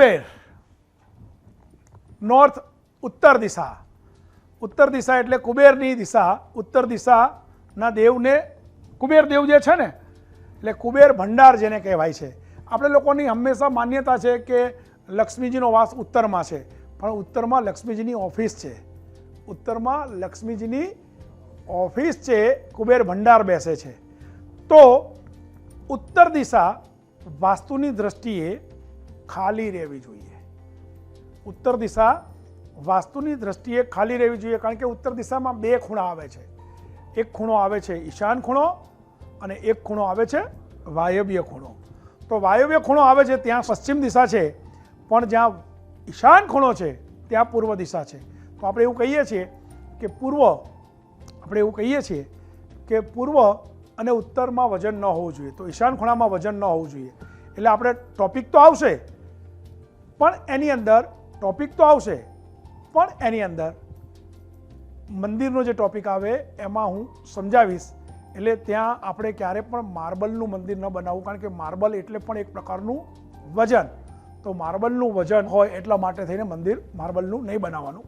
Kuber. North ઉત્તર દિશા. ઉત્તર દિશા એટલે કુબેરની દિશા. ઉત્તર દિશાના દેવને કુબેર દેવ જે છે ને, એટલે કુબેર ભંડાર જેને કહેવાય છે. આપણે લોકોની હંમેશા માન્યતા છે કે લક્ષ્મીજીનો વાસ ઉત્તરમાં છે, પણ ઉત્તરમાં લક્ષ્મીજીની ઓફિસ છે. ઉત્તરમાં લક્ષ્મીજીની ઓફિસ છે, કુબેર ભંડાર બેસે છે. તો ઉત્તર દિશા વાસ્તુની દ્રષ્ટિએ ખાલી રહેવી જોઈએ. ઉત્તર દિશા વાસ્તુની દ્રષ્ટિએ ખાલી રહેવી જોઈએ કારણ કે ઉત્તર દિશામાં બે ખૂણા આવે છે. એક ખૂણો આવે છે ઈશાન ખૂણો અને એક ખૂણો આવે છે વાયવ્ય ખૂણો. તો વાયવ્ય ખૂણો આવે છે ત્યાં પશ્ચિમ દિશા છે, પણ જ્યાં ઈશાન ખૂણો છે ત્યાં પૂર્વ દિશા છે. તો આપણે એવું કહીએ છીએ કે પૂર્વ, આપણે એવું કહીએ છીએ કે પૂર્વ અને ઉત્તરમાં વજન ન હોવું જોઈએ. તો ઈશાન ખૂણામાં વજન ન હોવું જોઈએ. એટલે આપણે ટોપિક તો આવશે પણ એની અંદર ટોપિક તો આવશે. પણ એની અંદર મંદિરનો જે ટોપિક આવે એમાં હું સમજાવીશ. એટલે ત્યાં આપણે ક્યારે પણ માર્બલનું મંદિર ન બનાવવું, કારણ કે માર્બલ એટલે પણ એક પ્રકારનું વજન. તો માર્બલનું વજન હોય એટલા માટે થઈને મંદિર માર્બલનું નહીં બનાવવાનું.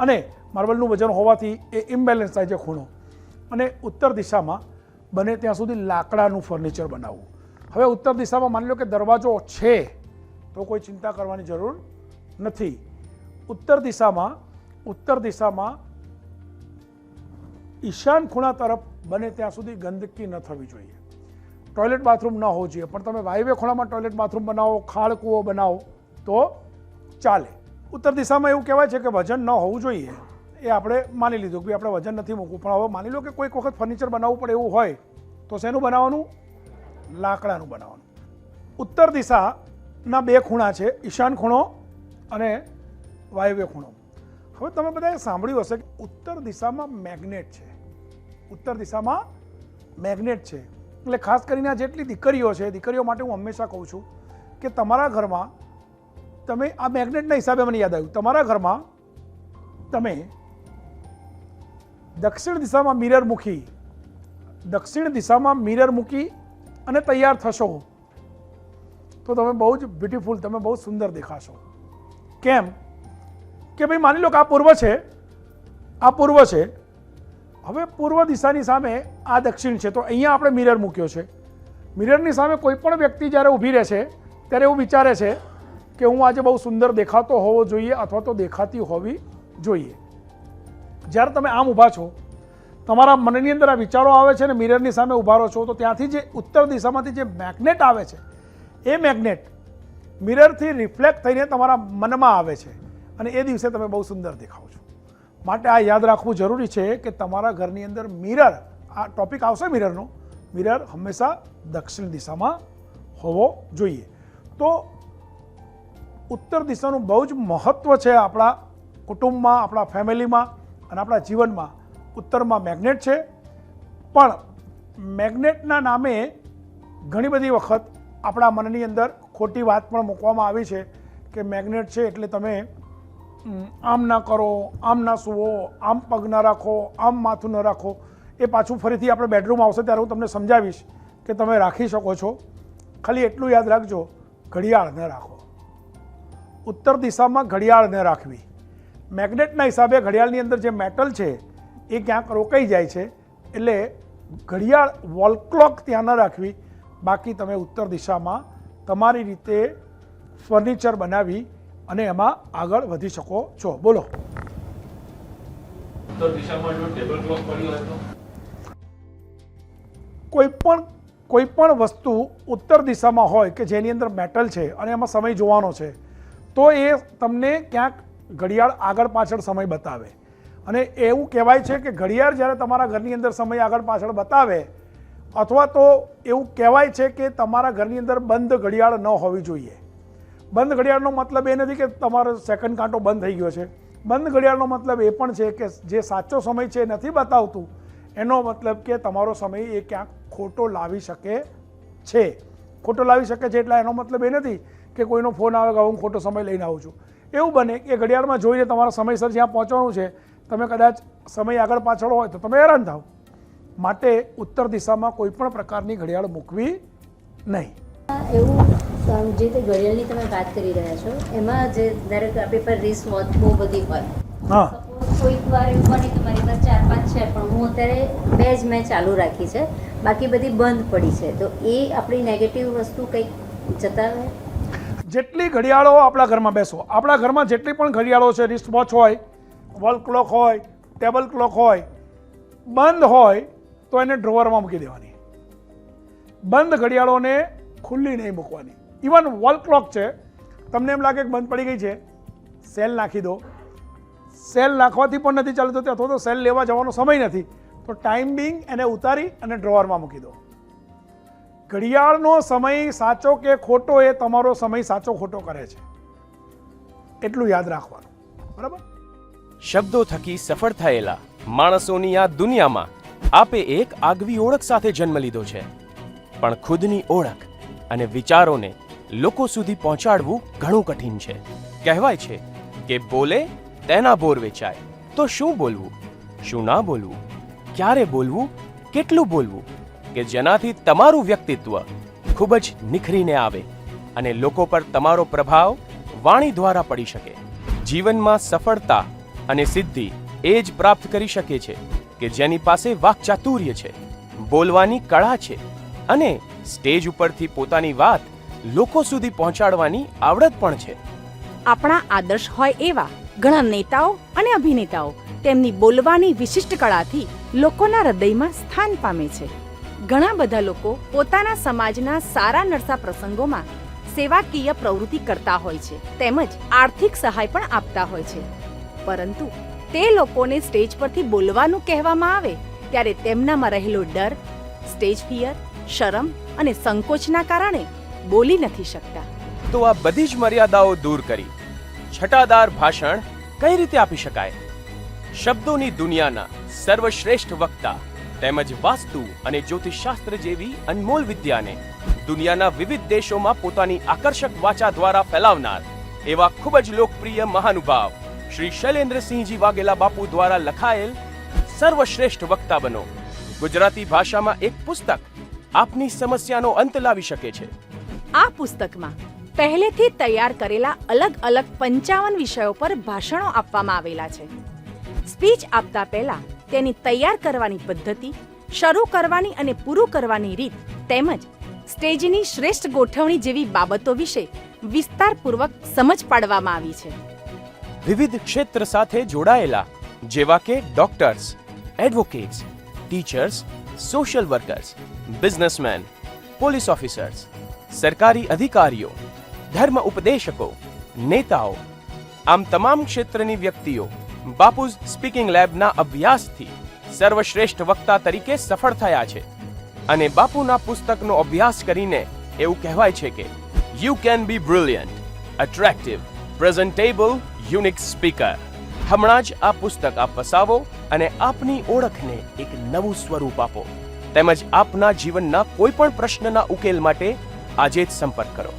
અને માર્બલનું વજન હોવાથી એ ઇમ્બેલેન્સ થાય છે ખૂણો. અને ઉત્તર દિશામાં બને ત્યાં સુધી લાકડાનું ફર્નિચર બનાવવું. હવે ઉત્તર દિશામાં માની લો કે દરવાજો છે. તો કોઈ ચિંતા કરવાની જરૂર નથી. ઉત્તર દિશામાં ઉત્તર દિશામાં ઈશાન ખૂણા તરફ બને ત્યાં સુધી ગંદકી ન થવી જોઈએ. ટોયલેટ બાથરૂમ ન હોવું જોઈએ. પણ તમે વાયવ્ય ખૂણામાં ટોયલેટ બાથરૂમ બનાવો, ખાળ કૂવો બનાવો, તો ચાલે. ઉત્તર દિશામાં એવું કહેવાય છે કે વજન ન હોવું જોઈએ. એ આપણે માની લીધું કે આપણે વજન નથી મૂકવું. પણ હવે માની લો કે કોઈક વખત ફર્નિચર બનાવવું પડે એવું હોય, તો શેનું બનાવવાનું? લાકડાનું બનાવવાનું. ઉત્તર દિશાના બે ખૂણા છે. ઈશાન ખૂણો અને વાયવ્ય ખૂણો. હવે તમે બધાએ સાંભળ્યું હશે કે ઉત્તર દિશામાં મેગ્નેટ છે. ઉત્તર દિશામાં મેગ્નેટ છે. એટલે ખાસ કરીને આ જેટલી દીકરીઓ છે, દીકરીઓ માટે હું હંમેશા કહું છું કે તમારા ઘરમાં તમે, આ મેગ્નેટના હિસાબે મને યાદ આવ્યું. તમારા ઘરમાં તમે દક્ષિણ દિશામાં મિરર મૂકી, દક્ષિણ દિશામાં મિરર મૂકી અને તૈયાર થશો. તો તમે બહુ જ બ્યુટિફુલ તમે બહુ સુંદર દેખાશો. કેમ? કે ભાઈ માની લો કે આ પૂર્વ છે, આ પૂર્વ છે. હવે પૂર્વ દિશાની સામે આ દક્ષિણ છે, તો અહીંયા આપણે મિરર મૂક્યો છે. મિરરની સામે કોઈ પણ વ્યક્તિ જ્યારે ઊભી રહે છે, ત્યારે એવું વિચારે છે કે હું આજે બહુ સુંદર દેખાતો હોવો જોઈએ અથવા તો દેખાતી હોવી જોઈએ. જ્યારે તમે આમ ઊભા છો, તમારા મનની અંદર આ વિચારો આવે છે ને મિરરની સામે ઊભા રહો છો, તો ત્યાંથી જે ઉત્તર દિશામાંથી જે મેગ્નેટ આવે છે એ મેગ્નેટ મિરરથી રિફ્લેક્ટ થઈને તમારા મનમાં આવે છે અને એ દિવસે તમે બહુ સુંદર દેખાવ છો. માટે આ યાદ રાખવું જરૂરી છે કે તમારા ઘરની અંદર મિરર, આ ટોપિક આવશે મિરરનો, મિરર હંમેશા દક્ષિણ દિશામાં હોવો જોઈએ. તો ઉત્તર દિશાનું બહુ જ મહત્ત્વ છે આપણા કુટુંબમાં, આપણા ફેમિલીમાં અને આપણા જીવનમાં. ઉત્તરમાં મેગ્નેટ છે. પણ મેગ્નેટના નામે ઘણી બધી વખત આપણા મનની અંદર ખોટી વાત પણ મૂકવામાં આવી છે કે મેગ્નેટ છે એટલે તમે આમ ના કરો, આમ ના સૂવો, આમ પગ ન રાખો, આમ માથું ન રાખો, એ પાછું ફરીથી આપણે બેડરૂમ આવશે ત્યારે હું તમને સમજાવીશ કે તમે રાખી શકો છો. ખાલી એટલું યાદ રાખજો, ઘડિયાળ ન રાખો. ઉત્તર દિશામાં ઘડિયાળ ન રાખવી. મેગ્નેટના હિસાબે ઘડિયાળની અંદર જે મેટલ છે, એ ક્યાંક રોકાઈ જાય છે. એટલે ઘડિયાળ વોલ ક્લોક ત્યાં ન રાખવી. બાકી તમે ઉત્તર દિશામાં તમારી રીતે ફર્નિચર બનાવી અને એમાં આગળ વધી શકો છો. બોલો. કોઈ પણ કોઈ પણ વસ્તુ ઉત્તર દિશામાં હોય કે જેની અંદર મેટલ છે અને એમાં સમય જોવાનો છે તો એ તમને ક્યાંક ઘડિયાળ આગળ પાછળ સમય બતાવે. અને એવું કહેવાય છે કે ઘડિયાળ જ્યારે તમારા ઘરની અંદર સમય આગળ પાછળ બતાવે અથવા તો એવું કહેવાય છે કે તમારા ઘરની અંદર બંધ ઘડિયાળ ન હોવી જોઈએ. બંધ ઘડિયાળનો મતલબ એ નથી કે તમારો સેકન્ડ કાંટો બંધ થઈ ગયો છે. બંધ ઘડિયાળનો મતલબ એ પણ છે કે જે સાચો સમય છે નથી બતાવતું, એનો મતલબ કે તમારો સમય એ ક્યાંક ખોટો લાવી શકે છે. ખોટો લાવી શકે છે એટલે એનો મતલબ એ નથી કે કોઈનો ફોન આવે કે હું ખોટો સમય લઈને આવું છું. એવું બને કે ઘડિયાળમાં જોઈને તમારા સમયસર જ્યાં પહોંચવાનું છે, તમે કદાચ સમય આગળ પાછળ હોય તો તમે હેરાન થાવ. માટે ઉત્તર દિશામાં કોઈ પણ પ્રકારની ઘડિયાળ મૂકવી નહીં. એવું જે તે ઘડિયાળની તમે વાત કરી રહ્યા છો એમાં જે ધારો કે આપણી પર રિસ્ટ વોચ બહુ બધી હોય. હા. કોઈક વાર એવું બને કે મારી પાસે ચાર પાંચ છે પણ હું અત્યારે બે જ મેં ચાલુ રાખી છે બાકી બધી બંધ પડી છે તો એ આપણી નેગેટિવ વસ્તુ કંઈક જતાવે જેટલી ઘડિયાળો આપણા ઘરમાં બેસો આપણા ઘરમાં જેટલી પણ ઘડિયાળો છે રિસ્ટ વોચ હોય વોલ ક્લોક હોય ટેબલ ક્લોક હોય બંધ હોય તો એને ડ્રોવરમાં મૂકી દેવાની. બંધ ઘડિયાળોને ખુલ્લી નહીં મૂકવાની. ઇવન વોલ ક્લોક છે, તમને એમ લાગે કે બંધ પડી ગઈ છે સેલ નાખી દો. સેલ નાખવાથી પણ નથી ચાલતું અથવા તો સેલ લેવા જવાનો સમય નથી. તો ટાઈમ બિંગ એને ઉતારી અને ડ્રોવરમાં મૂકી દો. ઘડિયાળનો સમય સાચો કે ખોટો એ તમારો સમય સાચો ખોટો કરે છે. એટલું યાદ રાખવાનું. બરાબર? શબ્દો થકી સફળ થયેલા માણસોની આ દુનિયામાં આપે એક આગવી ઓળખ સાથે જન્મ લીધો છે. પણ ખુદની ઓળખ અને વિચારોને લોકો સુધી પહોંચાડવું ઘણું કઠિન છે. કહેવાય છે કે બોલે, તેના બોર વેચાય. તો શું બોલવું? શું ના બોલવું? ક્યારે બોલવું? કેટલું બોલવું? કે જેનાથી તમારું વ્યક્તિત્વ ખૂબ જ નિખરીને આવે અને લોકો પર તમારો પ્રભાવ વાણી દ્વારા પડી શકે. જીવનમાં સફળતા અને સિદ્ધિ એ જ પ્રાપ્ત કરી શકે છે. કે જેની પાસે વાકચાતુર્ય છે, બોલવાની કળા છે અને સ્ટેજ ઉપરથી પોતાની વાત લોકો સુધી પહોંચાડવાની આવડત પણ છે. આપણા આદર્શ હોય એવા ઘણા નેતાઓ અને અભિનેતાઓ તેમની બોલવાની વિશિષ્ટ કળાથી લોકોના હૃદયમાં સ્થાન પામે છે. ઘણા બધા લોકો પોતાના સમાજના સારા નરસા પ્રસંગોમાં સેવાકીય પ્રવૃત્તિ કરતા હોય છે, તેમજ આર્થિક સહાય પણ આપતા હોય છે. પરંતુ તે લોકોને સ્ટેજ પરથી બોલવાનું કહેવામાં આવે, ત્યારે તેમનામાં રહેલો ડર, સ્ટેજ ફિયર, શરમ અને સંકોચના કારણે બોલી નથી શકતા. તો આ બધી જ મર્યાદાઓ દૂર કરી, છટાદાર ભાષણ કઈ રીતે આપી શકાય? શબ્દોની દુનિયાના સર્વશ્રેષ્ઠ વક્તા તેમજ વાસ્તુ અને જ્યોતિષશાસ્ત્ર જેવી અનમોલ વિદ્યાને દુનિયાના વિવિધ દેશોમાં પોતાની આકર્ષક વાચા દ્વારા ફેલાવનાર એવા ખૂબ જ લોકપ્રિય મહાનુભાવ શ્રી શૈલેન્દ્રસિંહજી વાઘેલા બાપુ દ્વારા લખાયેલ સર્વશ્રેષ્ઠ વક્તા બનો. ગુજરાતી ભાષામાં એક પુસ્તક આપની સમસ્યાનો અંત લાવી શકે છે. આ પુસ્તકમાં પહેલેથી તૈયાર કરેલા અલગ અલગ પંચાવન વિષયો પર ભાષણો આપવામાં આવેલા છે. સ્પીચ આપતા પહેલા તેની તૈયાર કરવાની પદ્ધતિ, શરૂ કરવાની અને પૂરું કરવાની રીત તેમજ સ્ટેજની શ્રેષ્ઠ ગોઠવણી જેવી બાબતો વિશે વિસ્તારપૂર્વક સમજ પાડવામાં આવી છે. વિવિધ ક્ષેત્ર સાથે જોડાયેલા, જેવા કે doctors advocates teachers social workers businessman police officers સરકારી અધિકારીઓ, ધર્મ ઉપદેશકો, નેતાઓ, આમ તમામ ક્ષેત્રની વ્યક્તિઓ બાપુઝ સ્પીકિંગ લેબના અભ્યાસથી સર્વશ્રેષ્ઠ વક્તા તરીકે સફળ થયા છે. અને બાપુના પુસ્તકનો અભ્યાસ કરીને એવું કહેવાય છે કે you can be brilliant attractive presentable unique speaker હમણાં જ આ પુસ્તક આપ વસાવો અને આપની ઓળખને એક નવું સ્વરૂપ આપો. તેમજ આપના જીવનના કોઈ પણ પ્રશ્નના ઉકેલ માટે આજે જ સંપર્ક કરો.